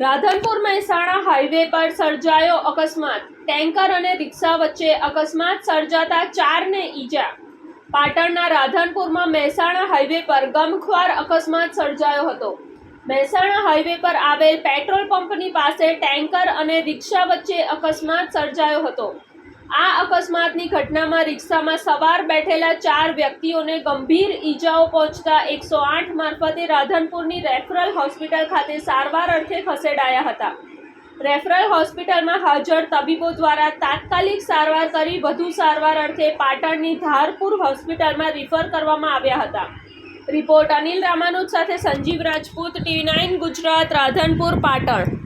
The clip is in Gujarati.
રાધનપુર મહેસાણા હાઈવે પર સર્જાયો અકસ્માત. ટેન્કર અને રિક્ષા વચ્ચે અકસ્માત સર્જાતા ચારને ઈજા. પાટણના રાધનપુરમાં મહેસાણા હાઈવે પર ગમખ્વાર અકસ્માત સર્જાયો હતો. મહેસાણા હાઈવે પર આવેલ પેટ્રોલ પંપની પાસે ટેન્કર અને રિક્ષા વચ્ચે અકસ્માત સર્જાયો હતો. આ અકસ્માતની ઘટનામાં રિક્ષામાં સવાર બેઠેલા ચાર વ્યક્તિઓને ગંભીર ઈજાઓ પહોંચતા એકસો આઠ મારફતે રાધનપુરની રેફરલ હોસ્પિટલ ખાતે સારવાર અર્થે ખસેડાયા હતા. રેફરલ હોસ્પિટલમાં હાજર તબીબો દ્વારા તાત્કાલિક સારવાર કરી વધુ સારવાર અર્થે પાટણની ધારપુર હોસ્પિટલમાં રિફર કરવામાં આવ્યા હતા. રિપોર્ટ અનિલ રામાનુજ સાથે સંજીવ રાજપૂત ટીવી નાઇન ગુજરાત, રાધનપુર, પાટણ.